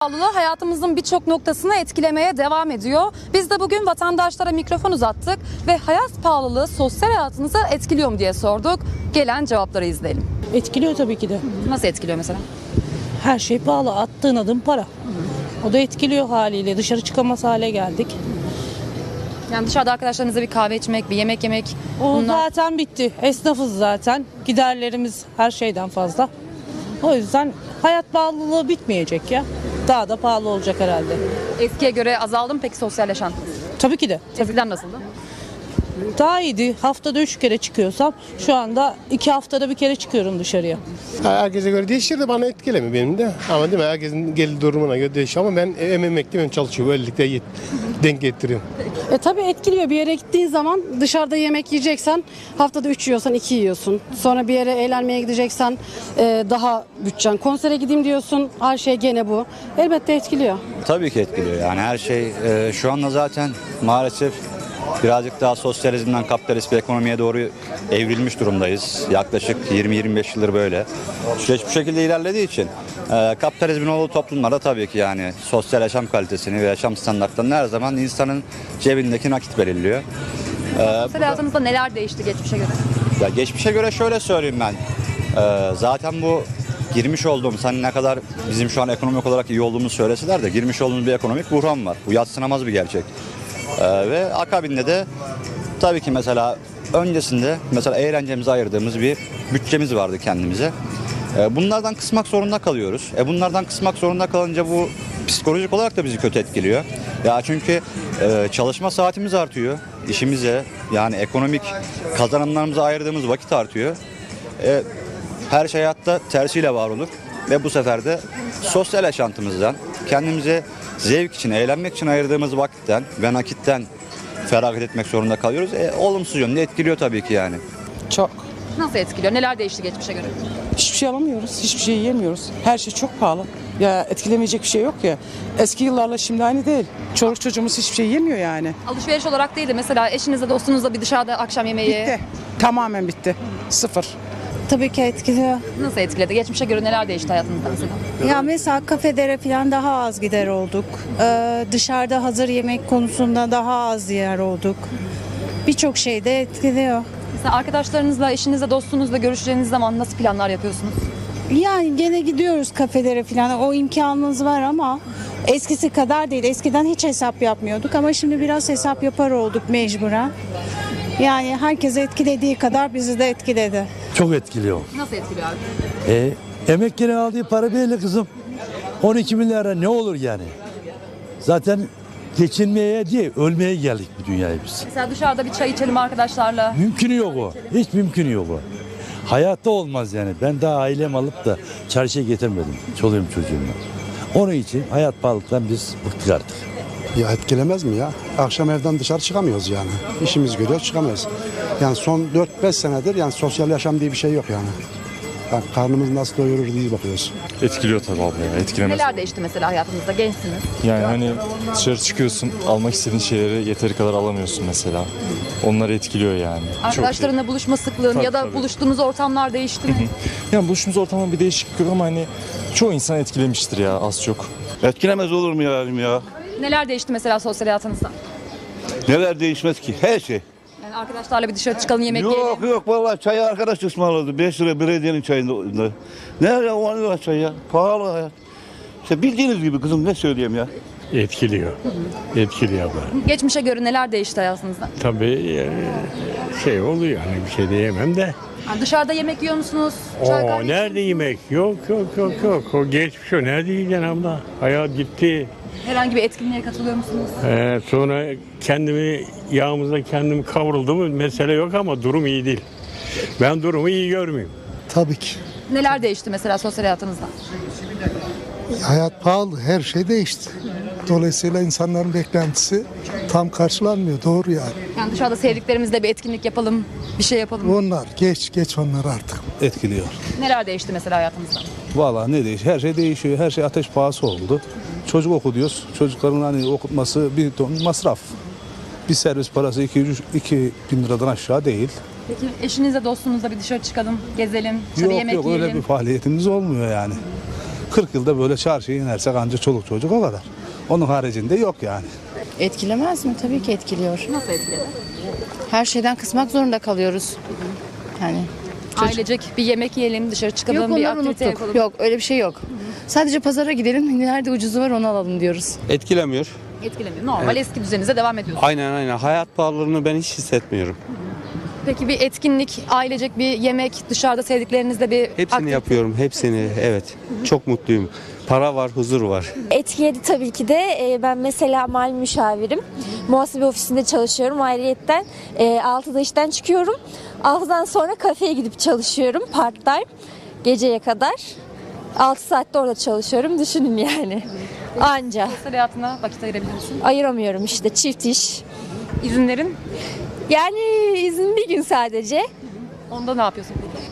Pahalılığı hayatımızın birçok noktasını etkilemeye devam ediyor. Biz de bugün vatandaşlara mikrofon uzattık ve hayat pahalılığı sosyal hayatınızı etkiliyor mu diye sorduk. Gelen cevapları izleyelim. Etkiliyor tabii ki de. Nasıl etkiliyor mesela? Her şey pahalı. Attığın adım para. O da etkiliyor haliyle. Dışarı çıkamaz hale geldik. Yani dışarıda arkadaşlarınızla bir kahve içmek, bir yemek yemek. O bunlar zaten bitti. Esnafız zaten. Giderlerimiz her şeyden fazla. O yüzden hayat pahalılığı bitmeyecek ya. Daha da pahalı olacak herhalde. eskiye göre azaldı mı peki sosyal yaşantınız? Tabii ki de. Eskiden nasıldı? Daha iyiydi. Haftada üç kere çıkıyorsam şu anda iki haftada bir kere çıkıyorum dışarıya. Herkese göre değişir de bana etkilemiyor benim de. Ama değil mi herkesin gelir durumuna göre değişiyor ama ben hem emekli hem çalışıyorum. Böylelikle yet- denk getiriyorum. E tabii etkiliyor. Bir yere gittiğin zaman dışarıda yemek yiyeceksen haftada 3 yiyorsan 2 yiyorsun. Sonra bir yere eğlenmeye gideceksen e, daha bütçen. Konsere gideyim diyorsun her şey gene bu. Elbette etkiliyor. Tabii ki etkiliyor. Yani her şey e, şu anda zaten maalesef birazcık daha sosyalizmden kapitalist bir ekonomiye doğru evrilmiş durumdayız. Yaklaşık 20-25 yıldır böyle. Süreç bu şekilde ilerlediği için e, kapitalizmin olduğu toplumlarda tabii ki yani sosyal yaşam kalitesini ve yaşam standartlarını her zaman insanın cebindeki nakit belirliyor. Sosyal hayatınızda neler değişti geçmişe göre? Ya geçmişe göre şöyle söyleyeyim ben. Ee, zaten bu girmiş olduğumuz hani ne kadar bizim şu an ekonomik olarak iyi olduğumuzu söyleseler de girmiş olduğumuz bir ekonomik buhran var. Bu yatsınamaz bir gerçek. Ee, ve akabinde de tabii ki mesela öncesinde mesela eğlencemize ayırdığımız bir bütçemiz vardı kendimize. Ee, bunlardan kısmak zorunda kalıyoruz. E bunlardan kısmak zorunda kalınca bu psikolojik olarak da bizi kötü etkiliyor. Ya çünkü e, çalışma saatimiz artıyor. İşimize yani ekonomik kazanımlarımıza ayırdığımız vakit artıyor. E, her şey hayatta tersiyle var olur. Ve bu sefer de sosyal yaşantımızdan kendimize zevk için, eğlenmek için ayırdığımız vakitten ve nakitten feragat etmek zorunda kalıyoruz. E, olumsuz yönde etkiliyor tabii ki yani. Çok. Nasıl etkiliyor? Neler değişti geçmişe göre? Hiçbir şey alamıyoruz, hiçbir şey yiyemiyoruz. Her şey çok pahalı. Ya etkilemeyecek bir şey yok ya. Eski yıllarla şimdi aynı değil. Çoluk çocuğumuz hiçbir şey yemiyor yani. Alışveriş olarak değil de mesela eşinizle dostunuzla bir dışarıda akşam yemeği Bitti. Tamamen bitti. Sıfır. Tabii ki etkiliyor. nasıl etkiledi? Geçmişe göre neler değişti hayatınızda mesela? Ya mesela kafelere falan daha az gider olduk. Ee, dışarıda hazır yemek konusunda daha az yer olduk. Birçok şey de etkiliyor. Mesela arkadaşlarınızla, eşinizle, dostunuzla görüşeceğiniz zaman nasıl planlar yapıyorsunuz? Yani gene gidiyoruz kafelere falan. O imkanımız var ama eskisi kadar değil. Eskiden hiç hesap yapmıyorduk ama şimdi biraz hesap yapar olduk mecburen. Yani herkese etkilediği kadar bizi de etkiledi. Çok etkiliyor. Nasıl etkiliyor abi? E, emeklerin aldığı para belli kızım. 12 bin lira ne olur yani? Zaten geçinmeye değil, ölmeye geldik bu dünyaya biz. Mesela dışarıda bir çay içelim arkadaşlarla. Mümkünü yok o. Hiç mümkünü yok o. Hayatta olmaz yani. Ben daha ailem alıp da çarşıya getirmedim. Çoluğum çocuğumla. Onun için hayat pahalılıktan biz bıktık artık. Ya etkilemez mi ya? Akşam evden dışarı çıkamıyoruz yani. İşimiz görüyor çıkamıyoruz. Yani son 4-5 senedir yani sosyal yaşam diye bir şey yok yani. yani karnımız nasıl doyurur diye bakıyoruz. Etkiliyor tabii abla ya etkilemez. Neler değişti mesela hayatınızda? Gençsiniz. Yani hani dışarı çıkıyorsun almak istediğin şeyleri yeteri kadar alamıyorsun mesela. Onları etkiliyor yani. Çok. Arkadaşlarınla buluşma sıklığın Tabii, ya da tabii. buluştuğunuz ortamlar değişti mi? Yani buluşumuz ortamda bir değişiklik yok ama hani çoğu insan etkilemiştir ya az çok. Etkilemez olur mu yani ya? Neler değişti mesela sosyal hayatınızda? Neler değişmez ki? Her şey. Arkadaşlarla bir dışarı çıkalım yemek Yok yiyelim. yok vallahi çayı arkadaş ısmarladı. 5 lira belediyenin çayında. Nerede 10 lira çay ya? Pahalı hayat. İşte bildiğiniz gibi kızım ne söyleyeyim ya? Etkiliyor. Etkiliyor bu. Geçmişe göre neler değişti hayatınızda? Tabii e, şey oluyor hani bir şey diyemem de. Yani dışarıda yemek yiyor musunuz? Çay O kahve nerede yemek? Yok yok yok yok. O geçmiş o. Nerede yiyeceksin abla? Hayat gitti. Herhangi bir etkinliğe katılıyor musunuz? Ee, sonra kendimi yağımıza kendim kavruldum. Mesele yok ama durum iyi değil. Ben durumu iyi görmüyorum. Tabii ki. Neler değişti mesela sosyal hayatınızda? Hayat pahalı. Her şey değişti. Dolayısıyla insanların beklentisi tam karşılanmıyor. Doğru yani. Yani dışarıda sevdiklerimizle bir etkinlik yapalım, bir şey yapalım. Onlar geç geç onlar artık. Etkiliyor. Neler değişti mesela hayatınızda? Vallahi ne değiş? Her şey değişiyor. Her şey ateş pahası oldu. Çocuk oku diyoruz. Çocukların hani okutması bir ton masraf. Bir servis parası 2 2 bin liradan aşağı değil. Peki eşinizle dostunuzla bir dışarı çıkalım, gezelim, şöyle Yok yemek yok yiyelim. öyle bir faaliyetimiz olmuyor yani. 40 yılda böyle çarşıya inersek ancak çoluk çocuk o kadar. Onun haricinde yok yani. Etkilemez mi? Tabii ki etkiliyor. Nasıl etkiledi? Her şeyden kısmak zorunda kalıyoruz. Yani Ailecek bir yemek yiyelim, dışarı çıkalım, yok bir onları aktivite unuttuk. yapalım. Yok öyle bir şey yok. Sadece pazara gidelim. Nerede ucuzu var onu alalım diyoruz. Etkilemiyor. Etkilemiyor. Normal eski düzeninize devam ediyorsunuz. Aynen aynen. Hayat pahalılığını ben hiç hissetmiyorum. Peki bir etkinlik, ailecek bir yemek, dışarıda sevdiklerinizle bir Hepsini aktivite- yapıyorum. Hepsini. Evet. Çok mutluyum. Para var, huzur var. Etkiledi tabii ki de. Ee, Ben mesela mali müşavirim. Muhasebe ofisinde çalışıyorum. Ayrıyetten e, 6'da işten çıkıyorum. 6'dan sonra kafeye gidip çalışıyorum part time. Geceye kadar. 6 saatte orada çalışıyorum. Düşünün yani. Anca. Sosyal hayatına vakit ayırabilir misin? Ayıramıyorum işte çift iş. İzinlerin? Yani izin bir gün sadece. Onda ne yapıyorsun peki?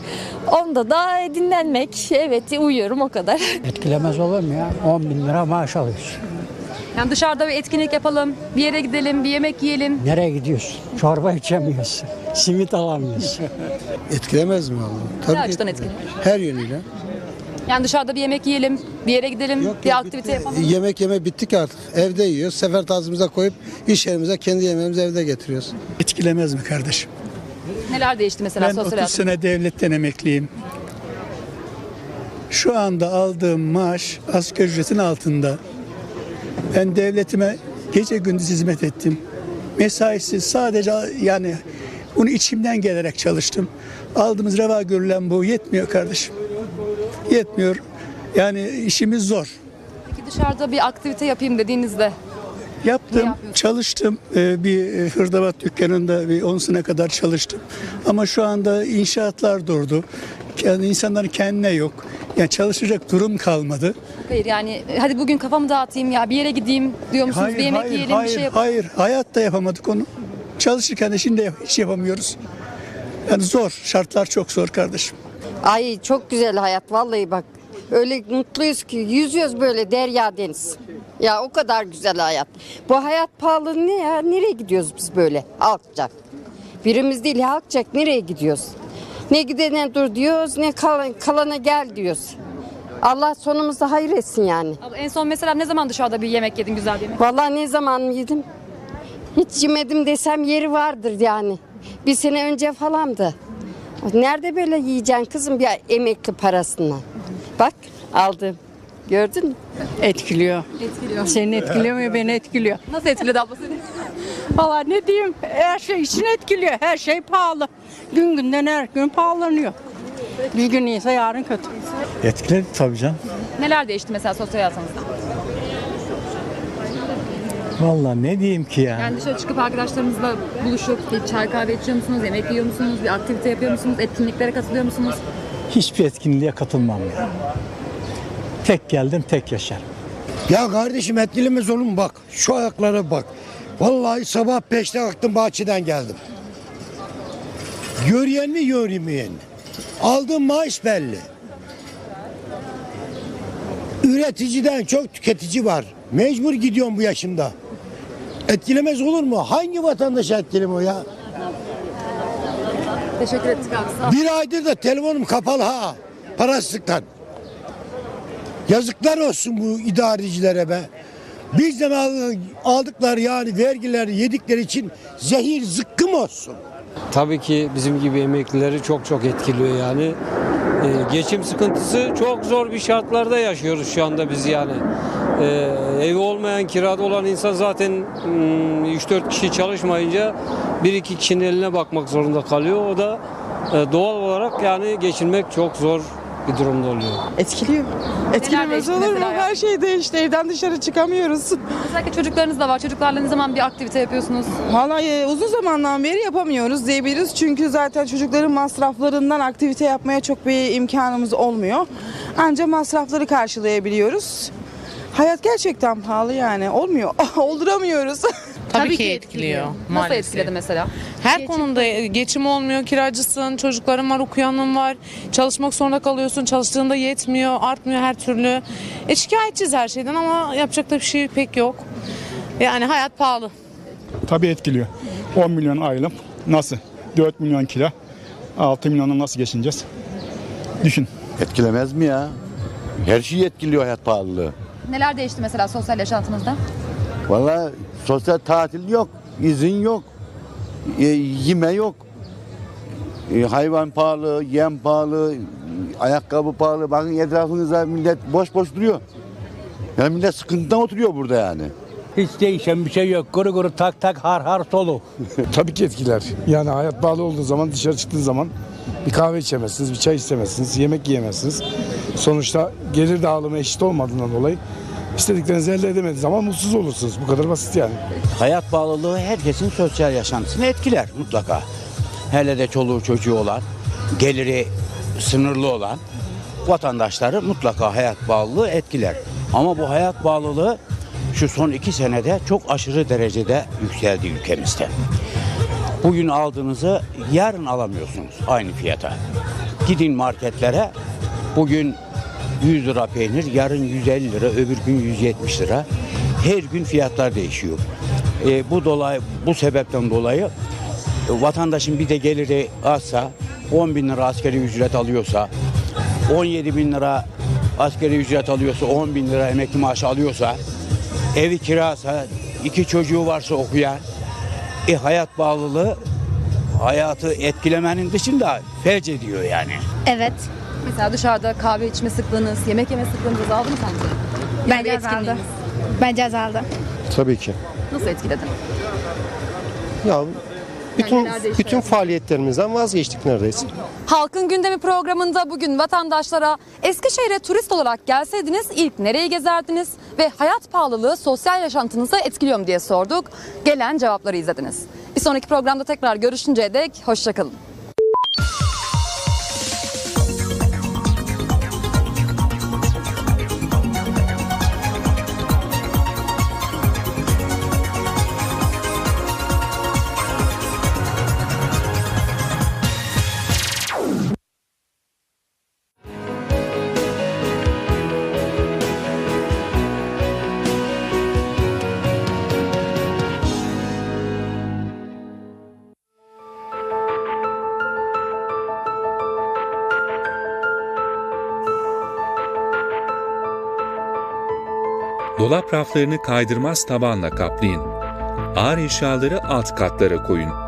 Onda da dinlenmek. Evet uyuyorum o kadar. Etkilemez olur mu ya? 10 bin lira maaş alıyorsun. Yani dışarıda bir etkinlik yapalım, bir yere gidelim, bir yemek yiyelim. Nereye gidiyorsun? Çorba içemiyorsun. Simit alamıyorsun. Etkilemez mi abi? Ne açıdan etkiliyor? Her yönüyle. Yani dışarıda bir yemek yiyelim, bir yere gidelim, bir aktivite yapalım. Yemek yeme bittik artık. Evde yiyoruz. Sefer tazımıza koyup iş yerimize kendi yemeğimizi evde getiriyoruz. Etkilemez mi kardeşim? Neler değişti mesela sosyal hayatında? sene devletten emekliyim. Şu anda aldığım maaş asgari ücretin altında. Ben devletime gece gündüz hizmet ettim. Mesaisiz sadece yani bunu içimden gelerek çalıştım. Aldığımız reva görülen bu yetmiyor kardeşim. Yetmiyor. Yani işimiz zor. Peki dışarıda bir aktivite yapayım dediğinizde Yaptım, çalıştım. Ee, Bir e, hırdavat dükkanında bir 10 sene kadar çalıştım. Ama şu anda inşaatlar durdu. Yani insanların kendine yok. Yani çalışacak durum kalmadı. hayır yani hadi bugün kafamı dağıtayım ya bir yere gideyim diyor musunuz? bir yemek yiyelim, hayır, bir şey yapalım. hayır. Hayatta yapamadık onu. Çalışırken de şimdi hiç yapamıyoruz. Yani zor, şartlar çok zor kardeşim. Ay çok güzel hayat vallahi bak. Öyle mutluyuz ki yüzüyoruz böyle derya deniz. Ya o kadar güzel hayat. Bu hayat pahalı ne ya? Nereye gidiyoruz biz böyle halkacak? Birimiz değil halkacak nereye gidiyoruz? Ne gidene dur diyoruz ne kalan, kalana gel diyoruz. Allah sonumuzu hayır etsin yani. Abla en son mesela ne zaman dışarıda bir yemek yedin güzel bir yemek? Vallahi ne zaman yedim? Hiç yemedim desem yeri vardır yani. Bir sene önce falandı. Nerede böyle yiyeceksin kızım bir emekli parasından? Bak aldım. Gördün mü? Etkiliyor. Etkiliyor. Seni etkiliyor mu? Beni etkiliyor. Nasıl etkiledi abla seni? Valla ne diyeyim? Her şey için etkiliyor. Her şey pahalı. Gün günden her gün pahalanıyor. Bir gün iyiyse yarın kötü. Etkiledi tabii canım. Neler değişti mesela sosyal hayatınızda? Vallahi ne diyeyim ki ya. Yani dışarı çıkıp arkadaşlarınızla buluşup bir çay kahve içiyor musunuz, yemek yiyor musunuz, bir aktivite yapıyor musunuz, etkinliklere katılıyor musunuz? Hiçbir etkinliğe katılmam ya. Tek geldim tek yaşarım. Ya kardeşim etkilemez olur mu bak. Şu ayaklara bak. Vallahi sabah 5'te kalktım bahçeden geldim. Yürüyen mi yürümeyen mi? Aldığım maaş belli. Üreticiden çok tüketici var. Mecbur gidiyorum bu yaşımda. Etkilemez olur mu? Hangi vatandaş etkilemiyor ya? Teşekkür ettik abi sağ ol. Bir aydır da telefonum kapalı ha. Parasızlıktan. Yazıklar olsun bu idarecilere be. Bizden al- aldıkları yani vergiler yedikleri için zehir zıkkım olsun. Tabii ki bizim gibi emeklileri çok çok etkiliyor yani. Ee, geçim sıkıntısı çok zor bir şartlarda yaşıyoruz şu anda biz yani. Ee, evi olmayan, kirada olan insan zaten hmm, 3-4 kişi çalışmayınca bir iki kişinin eline bakmak zorunda kalıyor. O da e, doğal olarak yani geçinmek çok zor bir durumda oluyor. Etkiliyor. Etkilemez değişti olur mu? mesela ya? Her şey değişti. Evden dışarı çıkamıyoruz. Özellikle çocuklarınız da var. Çocuklarla ne zaman bir aktivite yapıyorsunuz? Vallahi uzun zamandan beri yapamıyoruz diyebiliriz. Çünkü zaten çocukların masraflarından aktivite yapmaya çok bir imkanımız olmuyor. Ancak masrafları karşılayabiliyoruz. Hayat gerçekten pahalı yani. Olmuyor. Olduramıyoruz. Tabii, ki etkiliyor. Nasıl etkiledi mesela? Her konuda geçim olmuyor, kiracısın, çocukların var, okuyanın var. Çalışmak zorunda kalıyorsun, çalıştığında yetmiyor, artmıyor her türlü. E şikayetçiyiz her şeyden ama yapacak da bir şey pek yok. Yani hayat pahalı. Tabii etkiliyor. 10 milyon aylık nasıl? 4 milyon kira. 6 milyonla nasıl geçineceğiz? Düşün. Etkilemez mi ya? Her şeyi etkiliyor hayat pahalılığı. Neler değişti mesela sosyal yaşantınızda? Vallahi sosyal tatil yok, izin yok, e, yeme yok. E, hayvan pahalı, yem pahalı, ayakkabı pahalı. Bakın etrafınızda millet boş boş duruyor. Yani millet sıkıntıdan oturuyor burada yani. Hiç değişen bir şey yok. Kuru kuru tak tak har har solu. Tabii ki etkiler. Yani hayat bağlı olduğu zaman dışarı çıktığın zaman bir kahve içemezsiniz, bir çay istemezsiniz, yemek yiyemezsiniz. Sonuçta gelir dağılımı eşit olmadığından dolayı istediklerinizi elde edemediğiniz zaman mutsuz olursunuz. Bu kadar basit yani. Hayat pahalılığı herkesin sosyal yaşantısını etkiler mutlaka. Hele de çoluğu çocuğu olan, geliri sınırlı olan vatandaşları mutlaka hayat pahalılığı etkiler. Ama bu hayat pahalılığı şu son iki senede çok aşırı derecede yükseldi ülkemizde. Bugün aldığınızı yarın alamıyorsunuz aynı fiyata. Gidin marketlere bugün 100 lira peynir, yarın 150 lira, öbür gün 170 lira. Her gün fiyatlar değişiyor. E, bu dolay, bu sebepten dolayı e, vatandaşın bir de geliri azsa, 10 bin lira askeri ücret alıyorsa, 17 bin lira askeri ücret alıyorsa, 10 bin lira emekli maaşı alıyorsa, evi kirasa, iki çocuğu varsa okuyan, e, hayat bağlılığı hayatı etkilemenin dışında felç ediyor yani. Evet. Mesela dışarıda kahve içme sıklığınız, yemek yeme sıklığınız azaldı mı sence? Yani Bence azaldı. etkinliğiniz. Bence azaldı. Tabii ki. Nasıl etkiledi? Ya bütün bütün faaliyetlerimizden vazgeçtik neredeyse. Halkın Gündemi programında bugün vatandaşlara Eskişehir'e turist olarak gelseydiniz ilk nereyi gezerdiniz ve hayat pahalılığı sosyal yaşantınızı etkiliyor mu diye sorduk. Gelen cevapları izlediniz. Bir sonraki programda tekrar görüşünceye dek hoşçakalın. Dolap raflarını kaydırmaz tabanla kaplayın. Ağır eşyaları alt katlara koyun.